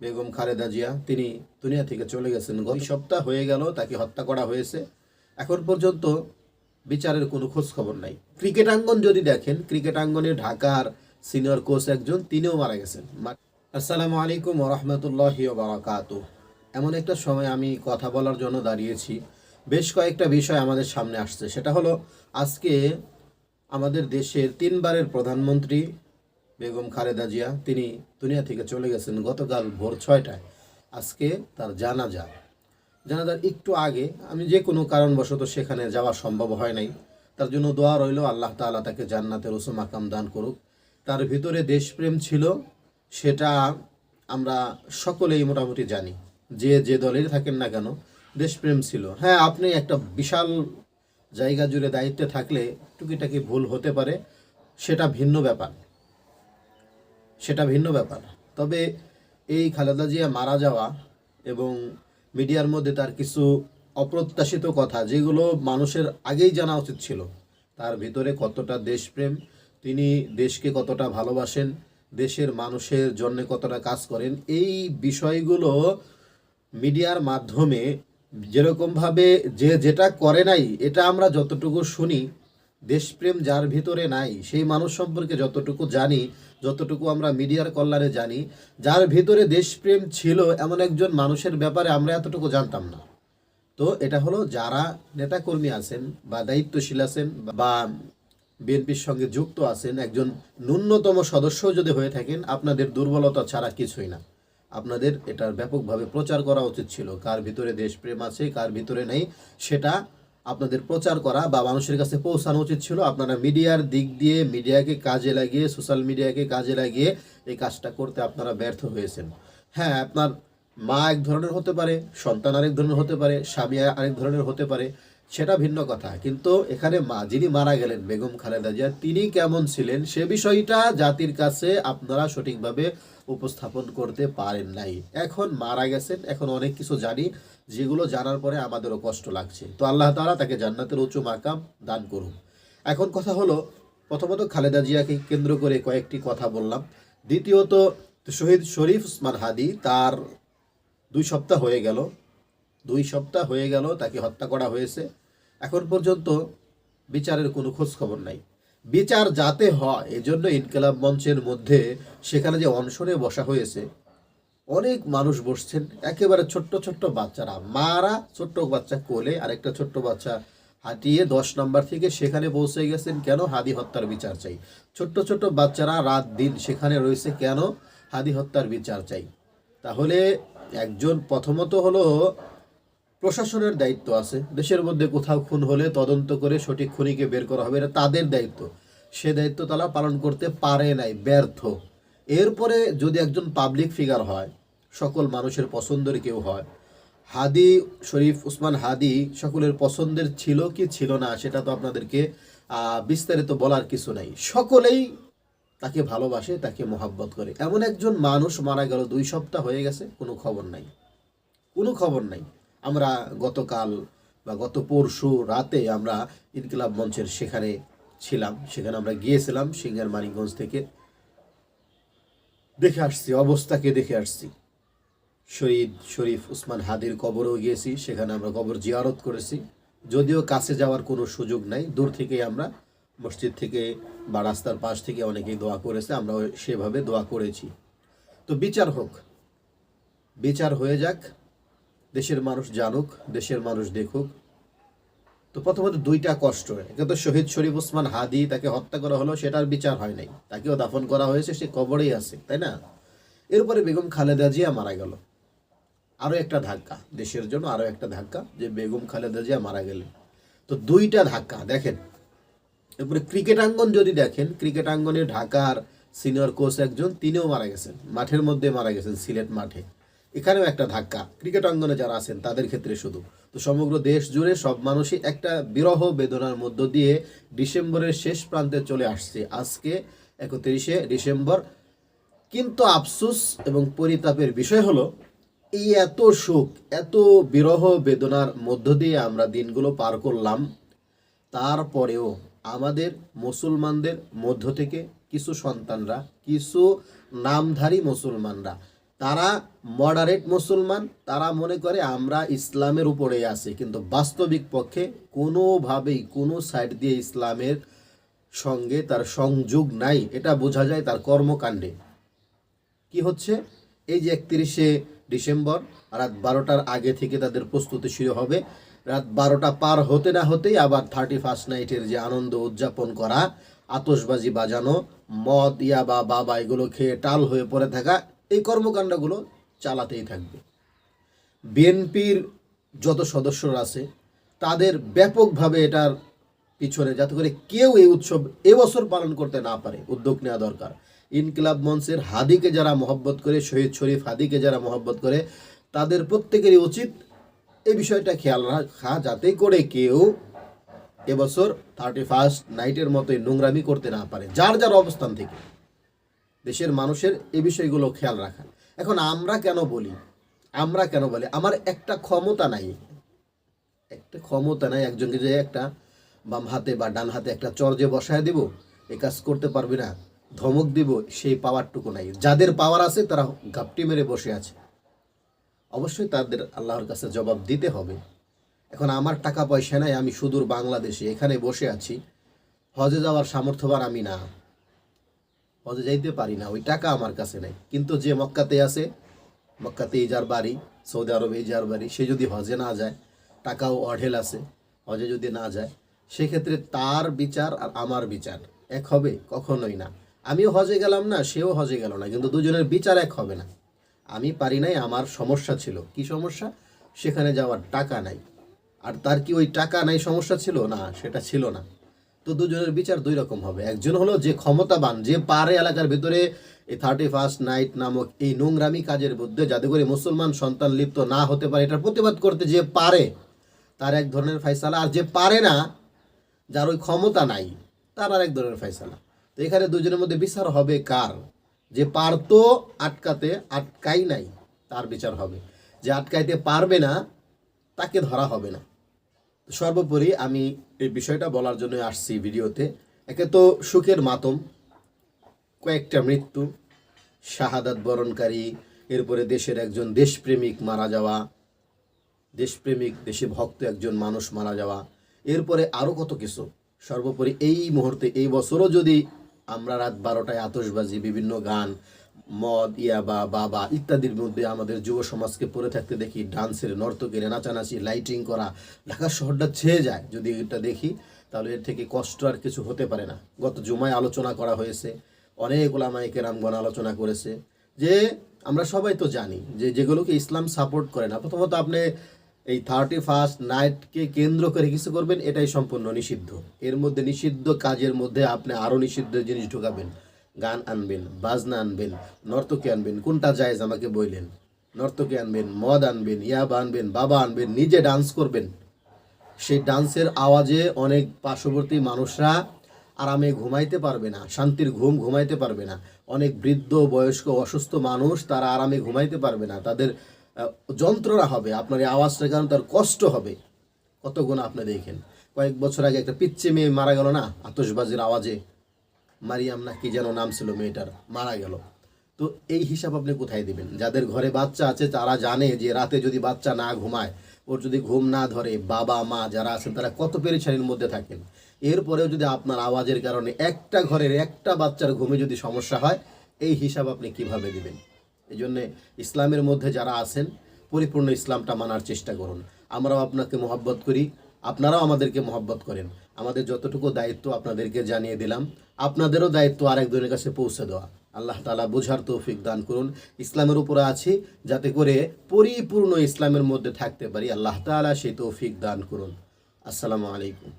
বেগম খালেদা জিয়া, তিনি দুনিয়া থেকে চলে গেছেন। গত সপ্তাহ হয়ে গেল, তাকে হত্যা করা হয়েছে। এখন পর্যন্ত বিচারের কোনো খোঁজ খবর নাই। ক্রিকেট আঙ্গন যদি দেখেন ক্রিকেট আঙ্গনে ঢাকার সিনিয়র কোচ একজন, তিনিও মারা গেছেন। আসসালামু আলাইকুম রহমতুল্লাহি বারাকাত এমন একটা সময় আমি কথা বলার জন্য দাঁড়িয়েছি। বেশ কয়েকটা বিষয় আমাদের সামনে আসছে। সেটা হলো, আজকে আমাদের দেশের তিনবারের প্রধানমন্ত্রী বেগম খালেদা জিয়া, তিনি দুনিয়া থেকে চলে গেছেন গতকাল ভোর ছয়টায়। আজকে তার জানাজা। জানাজার একটু আগে, আমি যে কোনো কারণবশত সেখানে যাওয়া সম্ভব হয় নাই। তার জন্য দোয়া রইল, আল্লাহ তাআলা তাকে জান্নাতের উসুম আকাম দান করুক। তার ভিতরে দেশপ্রেম ছিল, সেটা আমরা সকলেই মোটামুটি জানি। যে যে দলেরই থাকেন না কেন, দেশপ্রেম ছিল। হ্যাঁ আপনি একটা বিশাল জায়গা জুড়ে দায়িত্বে থাকলে টুকিটাকি ভুল হতে পারে, সেটা ভিন্ন ব্যাপার। সেটা ভিন্ন ব্যাপার। তবে এই খালেদা জিয়া মারা যাওয়া এবং মিডিয়ার মধ্যে তার কিছু অপ্রত্যাশিত কথা, যেগুলো মানুষের আগেই জানা উচিত ছিল, তার ভিতরে কতটা দেশপ্রেম, তিনি দেশকে কতটা ভালোবাসেন, দেশের মানুষের জন্য কতটা কাজ করেন, এই বিষয়গুলো মিডিয়ার মাধ্যমে যেরকমভাবে যে যেটা করে নাই, এটা আমরা যতটুকু শুনি দেশপ্রেম যার ভিতরে নাই, সেই মানুষ সম্পর্কে যতটুকু জানি, যতটুকু আমরা মিডিয়ার কল্যাণে জানি, যার ভিতরে দেশপ্রেম ছিল এমন একজন মানুষের ব্যাপারে আমরা এতটুকু জানতাম না। তো এটা হলো যারা নেতাকর্মী আছেন বা দায়িত্বশীল আছেন বা বিএনপির সঙ্গে যুক্ত আছেন, একজন ন্যূনতম সদস্য যদি হয়ে থাকেন, আপনাদের দুর্বলতা ছাড়া কিছুই না। আপনাদের এটার ব্যাপকভাবে প্রচার করা উচিত ছিল। কার ভিতরে দেশপ্রেম আছে, কার ভিতরে নেই, সেটা আপনাদের প্রচার করা বা মানুষের কাছে পৌঁছানো উচিত ছিল। আপনারা মিডিয়ার দিক দিয়ে, মিডিয়াকে কাজে লাগিয়ে, সোশ্যাল মিডিয়াকে কাজে লাগিয়ে এই কাজটা করতে আপনারা ব্যর্থ হয়েছেন। হ্যাঁ আপনার মা এক ধরনের হতে পারে, সন্তান আরেক ধরনের হতে পারে, স্বামী আরেক ধরনের হতে পারে, সেটা ভিন্ন কথা। কিন্তু এখানে মা, যিনি মারা গেলেন, বেগম খালেদা জিয়া, তিনি কেমন ছিলেন সে বিষয়টা জাতির কাছে আপনারা সঠিকভাবে উপস্থাপন করতে পারেন নাই। এখন মারা গেছেন, এখন অনেক কিছু জানি। যেগুলো জানার পরে আমাদেরও কষ্ট লাগছে। তো আল্লাহ তালা তাকে জান্নাতের উঁচু মাকাম দান করুন। এখন কথা হলো, প্রথমত খালেদা জিয়াকে কেন্দ্র করে কয়েকটি কথা বললাম। দ্বিতীয়ত, শহীদ শরীফ উসমান হাদি তার দুই সপ্তাহ হয়ে গেল। দুই সপ্তাহ হয়ে গেল তাকে হত্যা করা হয়েছে। এখন পর্যন্ত বিচারের কোনো খোঁজ খবর নাই। বিচার যাতে হয়, এজন্য ইনকেলাব মঞ্চের মধ্যে সেখানে যে অনশনে বসা হয়েছে অনেক মানুষ বসছেন, একেবারে ছোট্ট ছোট্ট বাচ্চারা। মারা ছোট্ট বাচ্চা কোলে, আরেকটা ছোট্ট বাচ্চা হাঁটিয়ে দশ নম্বর থেকে সেখানে পৌঁছে গেছেন কেন? হাদি হত্যার বিচার চাই। ছোট্ট ছোট্ট বাচ্চারা রাত দিন সেখানে রয়েছে কেন? হাদি হত্যার বিচার চাই। তাহলে একজন প্রথমত হলো প্রশাসনের দায়িত্ব আছে। দেশের মধ্যে কোথাও খুন হলে তদন্ত করে সঠিক খুনিকে বের করা হবে, এটা তাদের দায়িত্ব। সে দায়িত্ব তারা পালন করতে পারে নাই, ব্যর্থ। এরপরে যদি একজন পাবলিক ফিগার হয়, সকল মানুষের পছন্দের কেউ হয়, হাদি শরীফ উসমান হাদি সকলের পছন্দের ছিল কি ছিল না, সেটা তো আপনাদেরকে বিস্তারিত বলার কিছু নাই। সকলেই তাকে ভালোবাসে, তাকে মহাব্বত করে। এমন একজন মানুষ মারা গেল, দুই সপ্তাহ হয়ে গেছে, কোনো খবর নাই। কোনো খবর নাই। আমরা গতকাল বা গত পরশু রাতে আমরা ইনকিলাব মঞ্চের সেখানে ছিলাম। সেখানে আমরা গিয়েছিলাম সিঙ্গার মানিকগঞ্জ থেকে। দেখে আসছি, অবস্থাকে দেখে আসছি। শহীদ শরীফ উসমান হাদির কবরও গিয়েছি, সেখানে আমরা কবর জিয়ারত করেছি। যদিও কাছে যাওয়ার কোনো সুযোগ নাই, দূর থেকেই আমরা মসজিদ থেকে বা রাস্তার পাশ থেকে অনেকেই দোয়া করেছে আমরা সেভাবে দোয়া করেছি। তো বিচার হোক, বিচার হয়ে যাক, দেশের মানুষ জানুক, দেশের মানুষ দেখুক তো প্রথমত দুইটা কষ্ট একে তো শহীদ শরীফ ওসমান হাদি তাকে হত্যা করা হলো, সেটার বিচার হয় নাই। তাকেও দাফন করা হয়েছে, সে কবরেই আছে, তাই না? এরপরে বেগম খালেদা জিয়া মারা গেল। আরও একটা ধাক্কা, দেশের জন্য আরও একটা ধাক্কা, যে বেগম খালেদা জিয়া মারা গেলেন। তো দুইটা ধাক্কা, দেখেন। এরপরে ক্রিকেট আঙ্গন যদি দেখেন ক্রিকেট আঙ্গনে ঢাকার সিনিয়র কোচ একজন, তিনিও মারা গেছেন। মাঠের মধ্যে মারা গেছেন, সিলেট মাঠে। এখানেও একটা ধাক্কা। ক্রিকেট অঙ্গনে যারা আছেন, তাদের ক্ষেত্রে শুধু। তো সমগ্র দেশ জুড়ে সব মানুষই একটা বিরহ বেদনার মধ্য দিয়ে ডিসেম্বরের শেষ প্রান্তে চলে আসছে। আজকে একত্রিশে ডিসেম্বর। কিন্তু আফসোস এবং পরিতাপের বিষয় হলো, এই এত সুখ এত বিরহ বেদনার মধ্য দিয়ে আমরা দিনগুলো পার করলাম। তারপরেও আমাদের মুসলমানদের মধ্য থেকে কিছু সন্তানরা, কিছু নামধারী মুসলমানরা তারা মডারেট মুসলমান, তারা মনে করে আমরা ইসলামের উপরে আছি। কিন্তু বাস্তবিক পক্ষে কোনোভাবেই কোনো সাইড দিয়ে ইসলামের সঙ্গে তার সংযোগ নাই। এটা বোঝা যায় তার কর্মকাণ্ডে। কি হচ্ছে? এই যে একত্রিশে ডিসেম্বর, রাত বারোটার আগে থেকে তাদের প্রস্তুতি শুরু হবে। রাত বারোটা পার হতে না হতেই আবার থার্টি ফার্স্ট নাইটের যে আনন্দ উদযাপন করা আতসবাজি বাজানো, মদ ইয়া বা বাবা, এগুলো খেয়ে টাল হয়ে পড়ে থাকা এই কর্মকাণ্ডগুলো চালাতেই থাকবে। বিএনপির যত সদস্যরা আছে, তাদের ব্যাপকভাবে এটার পিছনে যাতে করে কেউ এই উৎসব এবছর পালন করতে না পারে, উদ্যোগ নেওয়া দরকার। ইনকিলাব মঞ্চের হাদিকে যারা মহব্বত করে, শহীদ শরীফ হাদিকে যারা মহব্বত করে, তাদের প্রত্যেকেরই উচিত এই বিষয়টা খেয়াল রাখা যাতে করে কেউ এবছর থার্টি ফার্স্ট নাইটের মতোই নোংরামি করতে না পারে, যার যার অবস্থান থেকে। দেশের মানুষের এই বিষয়গুলো খেয়াল রাখা এখন আমরা কেন বলি? আমরা কেন বলি? আমার একটা ক্ষমতা নাই। একটা ক্ষমতা নাই, একজনকে যে একটা বাম হাতে বা ডান হাতে একটা চর যে বসায় দিব, এ কাজ করতে পারবি না, ধমক দিব, সেই পাওয়ারটুকু নাই। যাদের পাওয়ার আছে, তারা ঘাপটি মেরে বসে আছে। অবশ্যই তাদের আল্লাহর কাছে জবাব দিতে হবে। এখন আমার টাকা পয়সা নাই, আমি সুদূর বাংলাদেশে এখানে বসে আছি। হজে যাওয়ার সামর্থ্যবান আমি না। হজে যাইতে পারি না, ওই টাকা আমার কাছে নেই। কিন্তু যে মক্কাতে আছে মক্কাতে এই যার বাড়ি, সৌদি আরবে এই যার বাড়ি, সে যদি হজে না যায়, টাকাও অঢেল আছে, হজে যদি না যায়, সেক্ষেত্রে তার বিচার আর আমার বিচার এক হবে কখনোই না। আমিও হজে গেলাম না, সেও হজে গেল না, কিন্তু দুজনের বিচার এক হবে না। আমি পারি নাই, আমার সমস্যা ছিল। কি সমস্যা? সেখানে যাওয়ার টাকা নাই। আর তার কি ওই টাকা নাই, সমস্যা ছিল? না, সেটা ছিল না। তো দুজনের বিচার দুই রকম হবে। একজন হলো যে ক্ষমতাবান, যে পারে এলাকার ভিতরে এই থার্টি ফার্স্ট নাইট নামক এই নোংরামি কাজের মধ্যে যাতে করে মুসলমান সন্তান লিপ্ত না হতে পারে, এটার প্রতিবাদ করতে যে পারে, তার এক ধরনের ফয়সালা। আর যে পারে না, যার ওই ক্ষমতা নাই, তার আর এক ধরনের ফয়সালা। তো এখানে দুজনের মধ্যে বিচার হবে কার? যে পারতো আটকাতে, আটকাই নাই, তার বিচার হবে। যে আটকাইতে পারবে না, তাকে ধরা হবে না। সর্বোপরি আমি এই বিষয়টা বলার জন্য আসছি ভিডিওতে। একে তো সুখের মাতম, কয়েকটা মৃত্যু, শাহাদাত বরণকারী, এরপরে দেশের একজন দেশপ্রেমিক মারা যাওয়া, দেশপ্রেমিক দেশে ভক্ত একজন মানুষ মারা যাওয়া, এরপরে আরও কত কিছু। সর্বোপরি এই মুহূর্তে, এই বছরও যদি আমরা রাত বারোটায় আতশবাজি, বিভিন্ন গান মদ ইয়াবা বাবা ইত্যাদির মধ্যে আমাদের যুব সমাজকে পড়ে থাকতে দেখি, ডান্সের নর্তকের, নাচানাচি লাইটিং করা ঢাকা শহরটা ছেয়ে যায়। যদি এটা দেখি, তাহলে এর থেকে কষ্ট আর কিছু হতে পারে না। গত জুমায় আলোচনা করা হয়েছে, অনেক ওলামাই কেরামগণ আলোচনা করেছে, যে আমরা সবাই তো জানি যে যেগুলোকে ইসলাম সাপোর্ট করে না, প্রথমত আপনি এই থার্টি ফার্স্ট নাইটকে কেন্দ্র করে কিছু করবেন, এটাই সম্পূর্ণ নিষিদ্ধ। এর মধ্যে নিষিদ্ধ কাজের মধ্যে আপনি আরও নিষিদ্ধ জিনিস ঢুকাবেন। গান আনবেন, বাজনা আনবেন, নর্তকী আনবেন, কোনটা জায়েজ আমাকে বললেন নর্তকী আনবেন, মদ আনবেন, ইয়াবা আনবেন, বাবা আনবেন, নিজে ডান্স করবেন। সেই ডান্সের আওয়াজে অনেক পার্শ্ববর্তী মানুষরা আরামে ঘুমাইতে পারবে না, শান্তির ঘুম ঘুমাইতে পারবে না। অনেক বৃদ্ধ, বয়স্ক, অসুস্থ মানুষ তারা আরামে ঘুমাইতে পারবে না। তাদের যন্ত্রণা হবে, আপনার এই আওয়াজটার কারণে তার কষ্ট হবে। কত গুণ আপনি দেখেন। কয়েক বছর আগে একটা পিচ্ছে মেয়ে মারা গেল না, আতশবাজির আওয়াজে। মারিয়াম না কি যেন নাম ছিল মেয়েটার, মারা গেল। তো এই হিসাব আপনি কোথায় দিবেন? যাদের ঘরে বাচ্চা আছে, তারা জানে যে রাতে যদি বাচ্চা না ঘুমায়, ওর যদি ঘুম না ধরে, বাবা, মা যারা আছেন, তারা কত পেরেছানির মধ্যে থাকেন। এরপরেও যদি আপনার আওয়াজের কারণে একটা ঘরের একটা বাচ্চার ঘুমে যদি সমস্যা হয়, এই হিসাব আপনি কীভাবে দিবেন? এই জন্যে ইসলামের মধ্যে যারা আছেন, পরিপূর্ণ ইসলামটা মানার চেষ্টা করুন। আমরাও আপনাকে মহব্বত করি, আপনারাও আমাদেরকে মহব্বত করেন। আমাদের যতটুকু দায়িত্ব আপনাদেরকে জানিয়ে দিলাম, আপনাদেরও দায়িত্ব আরেকজনের কাছে পৌঁছে দেওয়া। আল্লাহ তালা বোঝার তৌফিক দান করুন। ইসলামের উপরে আছি, যাতে করে পরিপূর্ণ ইসলামের মধ্যে থাকতে পারি। আল্লাহ তালা সেই তৌফিক দান করুন। আসসালামু আলাইকুম।